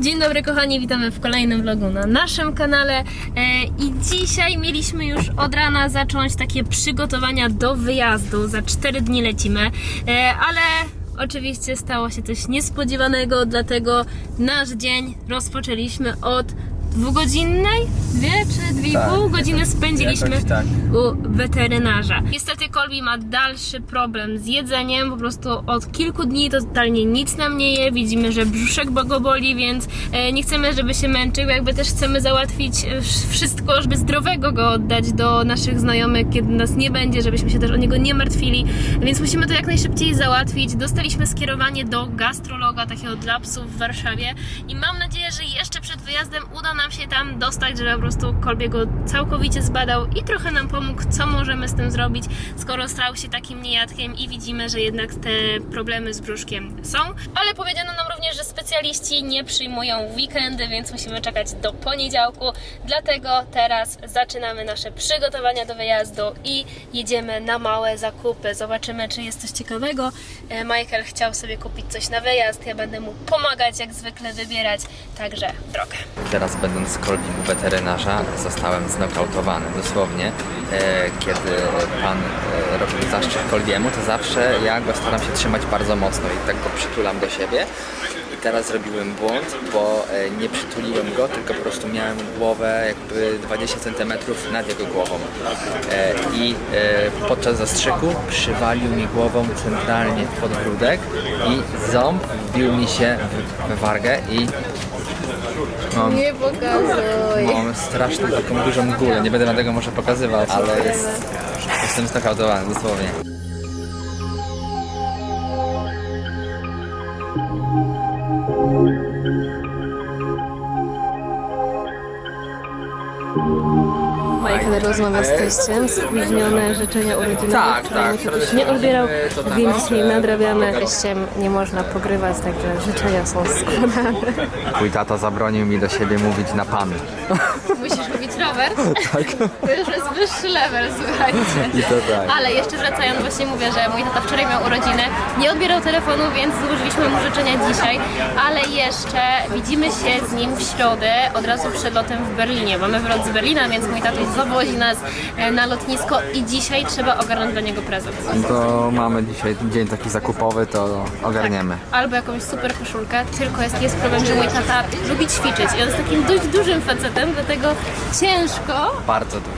Dzień dobry kochani, witamy w kolejnym vlogu na naszym kanale. E, i dzisiaj mieliśmy już od rana zacząć takie przygotowania do wyjazdu, za 4 dni lecimy, e, ale oczywiście stało się coś niespodziewanego, dlatego nasz dzień rozpoczęliśmy od dwugodzinnej, dwie czy dwie i Tak, pół godziny spędziliśmy jakoś tak. u weterynarza. Niestety Kolbi ma dalszy problem z jedzeniem, po prostu od kilku dni totalnie nic nam nie je, widzimy, że brzuszek go boli, więc e, nie chcemy, żeby się męczył, jakby też chcemy załatwić e, wszystko, żeby zdrowego go oddać do naszych znajomych, kiedy nas nie będzie, żebyśmy się też o niego nie martwili, więc musimy to jak najszybciej załatwić. Dostaliśmy skierowanie do gastrologa, takiego dla psów w Warszawie i mam nadzieję, że jeszcze przed wyjazdem uda nam się tam dostać, żeby po prostu Kolbie go całkowicie zbadał i trochę nam pomógł, co możemy z tym zrobić, skoro stał się takim niejadkiem i widzimy, że jednak te problemy z brzuszkiem są. Ale powiedziano nam również, że specjaliści nie przyjmują weekendy, więc musimy czekać do poniedziałku. Dlatego teraz zaczynamy nasze przygotowania do wyjazdu i jedziemy na małe zakupy. Zobaczymy, czy jest coś ciekawego. E, Michael chciał sobie kupić coś na wyjazd, ja będę mu pomagać jak zwykle wybierać, także drogę. Teraz będąc z Kolbim u weterynarza zostałem znokautowany dosłownie. E, kiedy pan e, robił zaszczyt Kolbiemu, to zawsze ja go staram się trzymać bardzo mocno i tak go przytulam do siebie. I teraz zrobiłem błąd, bo e, nie przytuliłem go, tylko po prostu miałem głowę jakby 20 cm nad jego głową. E, I e, podczas zastrzyku przywalił mi głową centralnie w podbródek i ząb wbił mi się w, wargę i mam Nie pokazuj. Mam straszną taką dużą gulę, nie będę wam tego może pokazywał, ale jest, jestem znokautowany dosłownie. Michael rozmawia z teściem, spóźnione życzenia urodzinowe. Tak, wczoraj tak, nie odbierał, to tak. więc dzisiaj nadrabiamy. Teściem nie można pogrywać, także życzenia są składane. Mój tata zabronił mi do siebie mówić na pan. Musisz kupić rower? Tak. To już jest wyższy level, słuchajcie. I to tak. Ale jeszcze wracając, właśnie mówię, że mój tata wczoraj miał urodziny, nie odbierał telefonu, więc złożyliśmy mu życzenia dzisiaj, ale jeszcze widzimy się z nim w środę, od razu przed lotem w Berlinie. Mamy wylot z Berlina, więc mój tatuś zawozi nas e, na lotnisko i dzisiaj trzeba ogarnąć dla niego prezent. To mamy dzisiaj dzień taki zakupowy, to ogarniemy. Albo jakąś super koszulkę, tylko jest, jest problem, że mój tata lubi ćwiczyć i on jest takim dość dużym facetem, dlatego ciężko Bardzo dużo.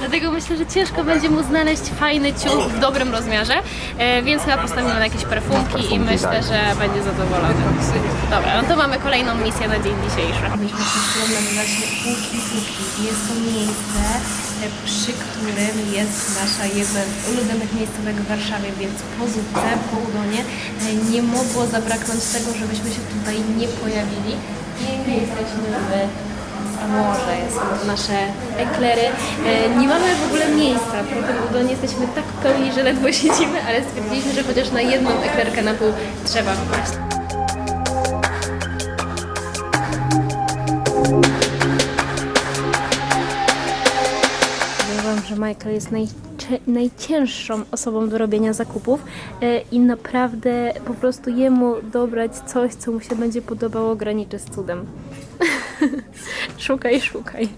Dlatego myślę, że ciężko będzie mu znaleźć fajny ciuch w dobrym rozmiarze, e, więc chyba postawimy na jakieś perfumki, i myślę, tak. że będzie zadowolony. Dobra, no to mamy kolejną misję na dzień dzisiejszy. Myśmy nazywać się Puki Puki. Jest to miejsce, e, przy którym jest nasza jedna z ulubionych miejscówek w Warszawie, więc po zupce, po udonie e, nie mogło zabraknąć tego, żebyśmy się tutaj nie pojawili. I jesteśmy w morze, są nasze eklery. E, Nie mamy w ogóle miejsca, po tym udonie jesteśmy tak pełni, że ledwo siedzimy, ale stwierdziliśmy, że chociaż na jedną eklerkę na pół trzeba wpaść. Wam, że Michael jest najcie- najcięższą osobą do robienia zakupów e, i naprawdę po prostu jemu dobrać coś, co mu się będzie podobało, graniczy z cudem. szukaj, szukaj.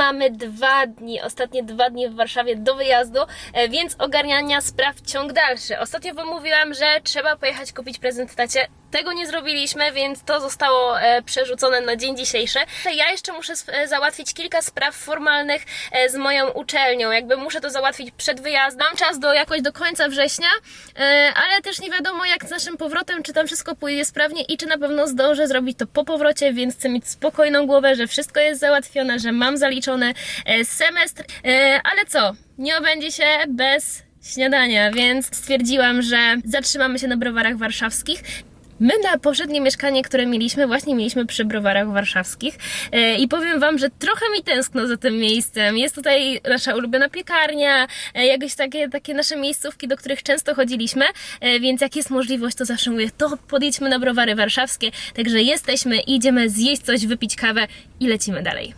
Mamy dwa dni, ostatnie dwa dni w Warszawie do wyjazdu, e, więc ogarniania spraw ciąg dalszy. Ostatnio Wam mówiłam, że trzeba pojechać kupić prezent tacie. Tego nie zrobiliśmy, więc to zostało e, przerzucone na dzień dzisiejszy. Ja jeszcze muszę e, załatwić kilka spraw formalnych e, z moją uczelnią. Jakby muszę to załatwić przed wyjazdem. Mam czas do jakoś do końca września, ale też nie wiadomo jak z naszym powrotem, czy tam wszystko pójdzie sprawnie i czy na pewno zdążę zrobić to po powrocie, więc chcę mieć spokojną głowę, że wszystko jest załatwione, że mam zaliczony semestr. Ale co? Nie obędzie się bez śniadania, więc stwierdziłam, że zatrzymamy się na browarach warszawskich. My na poprzednie mieszkanie, które mieliśmy, właśnie mieliśmy przy browarach warszawskich e, i powiem Wam, że trochę mi tęskno za tym miejscem. Jest tutaj nasza ulubiona piekarnia, e, jakieś takie, takie nasze miejscówki, do których często chodziliśmy, e, więc jak jest możliwość, to zawsze mówię, to podjedźmy na browary warszawskie. Także jesteśmy, idziemy zjeść coś, wypić kawę i lecimy dalej.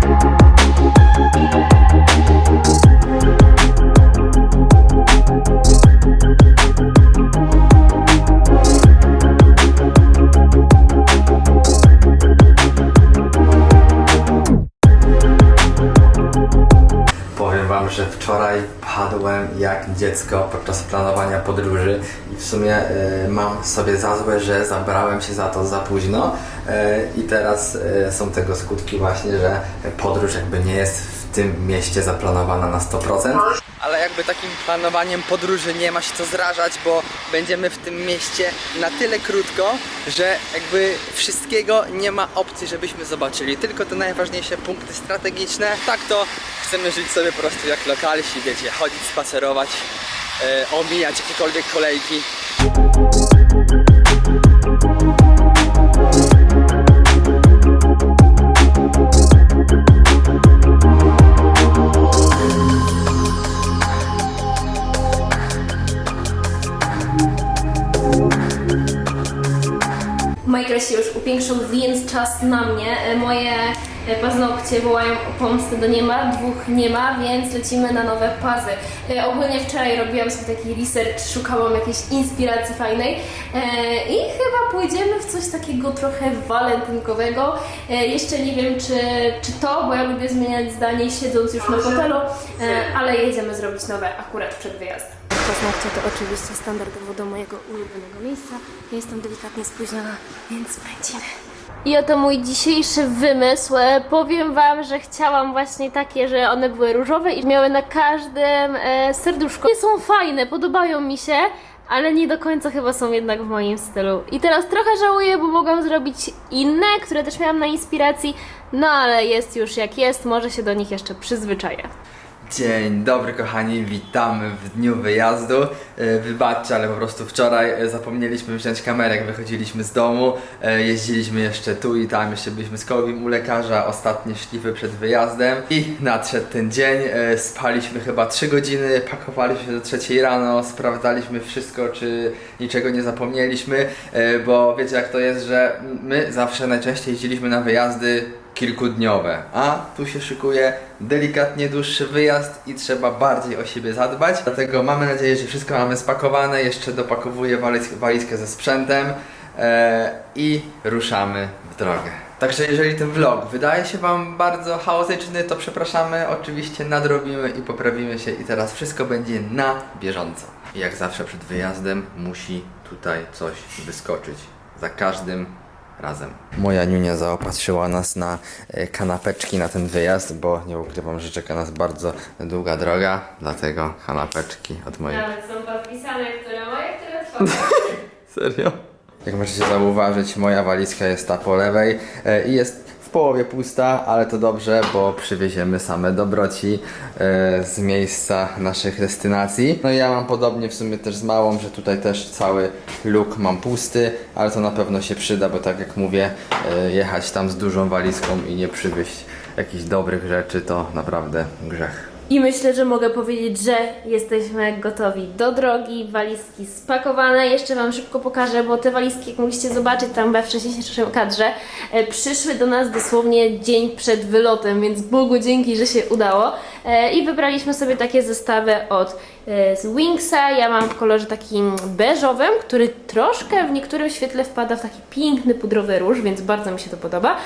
Powiem dziecko podczas planowania podróży i w sumie e, mam sobie za złe, że zabrałem się za to za późno e, i teraz e, są tego skutki właśnie, że podróż jakby nie jest w tym mieście zaplanowana na 100%. Ale jakby takim planowaniem podróży nie ma się co zrażać, bo będziemy w tym mieście na tyle krótko, że jakby wszystkiego nie ma opcji, żebyśmy zobaczyli. Tylko te najważniejsze punkty strategiczne. Tak to chcemy żyć sobie po prostu jak lokalsi, wiecie, chodzić, spacerować, e, omijać jakiekolwiek kolejki. Michael się już upiększył, więc czas na mnie. E, Moje paznokcie wołają o pomstę do nieba, dwóch nie ma, więc lecimy na nowe pazy. E, Ogólnie wczoraj robiłam sobie taki research, szukałam jakiejś inspiracji fajnej e, i chyba pójdziemy w coś takiego trochę walentynkowego. E, Jeszcze nie wiem czy, czy to, bo ja lubię zmieniać zdanie siedząc już na fotelu, e, ale jedziemy zrobić nowe akurat przed wyjazdem. Paznokcie to oczywiście standardowo do mojego ulubionego miejsca. Ja jestem delikatnie spóźniona, więc lecimy. I oto mój dzisiejszy wymysł. E, Powiem Wam, że chciałam właśnie takie, że one były różowe i miały na każdym e, serduszko. Nie są fajne, podobają mi się, ale nie do końca chyba są jednak w moim stylu. I teraz trochę żałuję, bo mogłam zrobić inne, które też miałam na inspiracji, no ale jest już jak jest, może się do nich jeszcze przyzwyczaję. Dzień dobry kochani, witamy w dniu wyjazdu. E, Wybaczcie, ale po prostu wczoraj e, zapomnieliśmy wziąć kamerę, jak wychodziliśmy z domu. E, Jeździliśmy jeszcze tu i tam, jeszcze byliśmy z Kołowim u lekarza, ostatnie szlify przed wyjazdem. I nadszedł ten dzień, spaliśmy chyba 3 godziny, pakowaliśmy się do trzeciej rano, sprawdzaliśmy wszystko, czy niczego nie zapomnieliśmy, bo wiecie jak to jest, że my zawsze najczęściej jeździliśmy na wyjazdy kilkudniowe, a tu się szykuje delikatnie dłuższy wyjazd i trzeba bardziej o siebie zadbać. Dlatego mamy nadzieję, że wszystko mamy spakowane. Jeszcze dopakowuję waliz walizkę ze sprzętem e, i ruszamy w drogę. Także jeżeli ten vlog wydaje się Wam bardzo chaotyczny, to przepraszamy, oczywiście nadrobimy i poprawimy się i teraz wszystko będzie na bieżąco. Jak zawsze przed wyjazdem musi tutaj coś wyskoczyć. Za każdym razem. Moja niunia zaopatrzyła nas na e, kanapeczki na ten wyjazd, bo nie ukrywam, że czeka nas bardzo długa droga, dlatego kanapeczki od mojej. Nawet są podpisane, które moje, które twoje. Serio? Jak możecie zauważyć, moja walizka jest ta po lewej e, i jest połowie pusta, ale to dobrze, bo przywieziemy same dobroci e, z miejsca naszych destynacji. No i ja mam podobnie w sumie też z małą, że tutaj też cały luk mam pusty, ale to na pewno się przyda, bo tak jak mówię, e, jechać tam z dużą walizką i nie przywieźć jakichś dobrych rzeczy to naprawdę grzech. I myślę, że mogę powiedzieć, że jesteśmy gotowi do drogi, walizki spakowane. Jeszcze Wam szybko pokażę, bo te walizki, jak mogliście zobaczyć tam we wcześniejszym kadrze, e, przyszły do nas dosłownie dzień przed wylotem, więc Bogu dzięki, że się udało. E, I wybraliśmy sobie takie zestawy od e, z Wingsa. Ja mam w kolorze takim beżowym, który troszkę w niektórym świetle wpada w taki piękny pudrowy róż, więc bardzo mi się to podoba.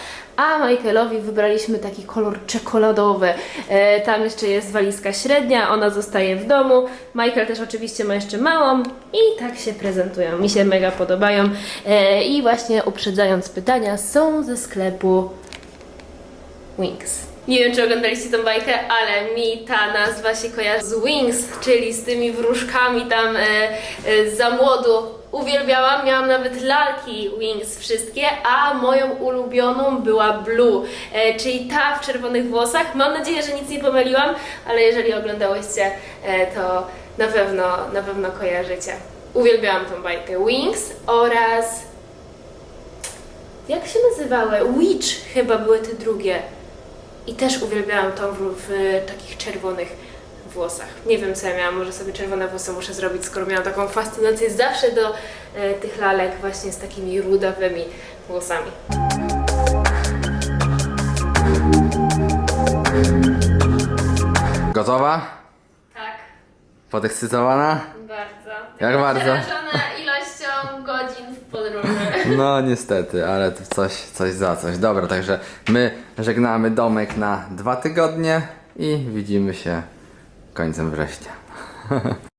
A Michaelowi wybraliśmy taki kolor czekoladowy. E, tam jeszcze jest walizka średnia, ona zostaje w domu. Michael też oczywiście ma jeszcze małą i tak się prezentują. Mi się mega podobają. E, I właśnie uprzedzając pytania, są ze sklepu Wings. Nie wiem, czy oglądaliście tą bajkę, ale mi ta nazwa się kojarzy z Wings, czyli z tymi wróżkami tam e, e, za młodu uwielbiałam, miałam nawet lalki Wings wszystkie, a moją ulubioną była Blue, e, czyli ta w czerwonych włosach. Mam nadzieję, że nic nie pomyliłam, ale jeżeli oglądałyście, e, to na pewno, na pewno kojarzycie. Uwielbiałam tą bajkę Wings oraz jak się nazywały? Witch chyba były te drugie. I też uwielbiałam tą w, w takich czerwonych włosach. Nie wiem co ja miałam, może sobie czerwone włosy muszę zrobić, skoro miałam taką fascynację zawsze do e, tych lalek właśnie z takimi rudawymi włosami. Gotowa? Tak, Podekscytowana? bardzo. Jak bardzo? Przerażona ilością godzin w podróży. No niestety, ale to coś, coś za coś. Dobra, także my żegnamy domek na dwa tygodnie i widzimy się końcem września.